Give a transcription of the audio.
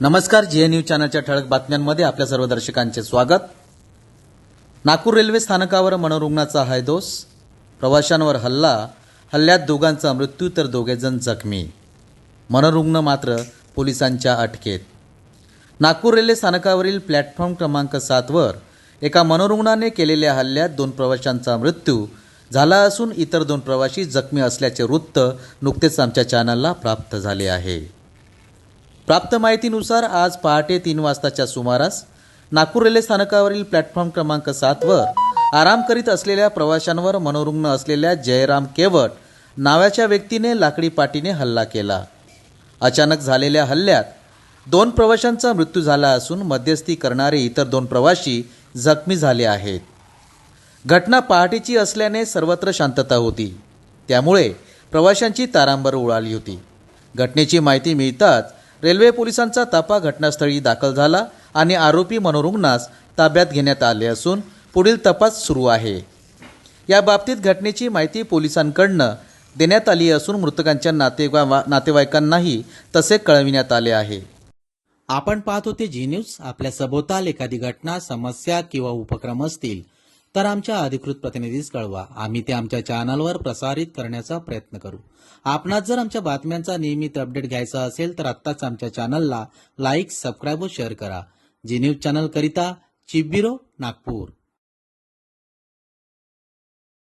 नमस्कार GA news चॅनलच्या ठळक बातम्यांमध्ये आपल्या सर्व दर्शकांचे स्वागत. नागपूर रेल्वे स्थानकावर मनोरुग्णाचा हायदोस प्रवाशांवर हल्ला हल्ल्यात दोघांचा मृत्यू तर दोघेजण जखमी. मनोरुग्ण मात्र पोलिसांच्या अटकेत. नागपूर रेल्वे स्थानकावरील प्लॅटफॉर्म क्रमांक सातवर एका मनोरुग्णाने केलेल्या हल्ल्यात दोन प्रवाशांचा मृत्यू झाला असून इतर दोन प्रवाशी जखमी असल्याचे वृत्त नुकतेच आमच्या चॅनलला प्राप्त झाले आहे. प्राप्त माहितीनुसार आज पहाटे तीन वाजताच्या सुमारास नागपूर रेल्वे स्थानकावरील प्लॅटफॉर्म क्रमांक सातवर आराम करीत असलेल्या प्रवाशांवर मनोरुग्ण असलेल्या जयराम केवट नावाच्या व्यक्तीने लाकडी पाटीने हल्ला केला. अचानक झालेल्या हल्ल्यात दोन प्रवाशांचा मृत्यू झाला असून मध्यस्थी करणारे इतर दोन प्रवाशी जखमी झाले आहेत. घटना पहाटेची असल्याने सर्वत्र शांतता होती. त्यामुळे प्रवाशांची तारांबर उडाली होती. घटनेची माहिती मिळताच रेल्वे पोलिसांचा ताफा घटनास्थळी दाखल झाला आणि आरोपी मनोरुग्णास ताब्यात घेण्यात आले असून पुढील तपास सुरू आहे. या बाबतीत घटनेची माहिती पोलिसांकडनं देण्यात आली असून मृतकांच्या नातेवा नातेवाईकांनाही तसे कळविण्यात आले आहे. आपण पाहत होते जी न्यूज आपल्या सभोवताल एखादी घटना समस्या किंवा उपक्रम असतील तर आमच्या अधिकृत प्रतिनिधीस कळवा. आम्ही ते आमच्या चॅनलवर प्रसारित करण्याचा प्रयत्न करू. आपणास जर आमच्या बातम्यांचा नियमित अपडेट घ्यायचा असेल तर आत्ताच आमच्या चॅनलला लाईक सबस्क्राईब व शेअर करा. जी न्यूज चॅनल करिता ब्युरो नागपूर.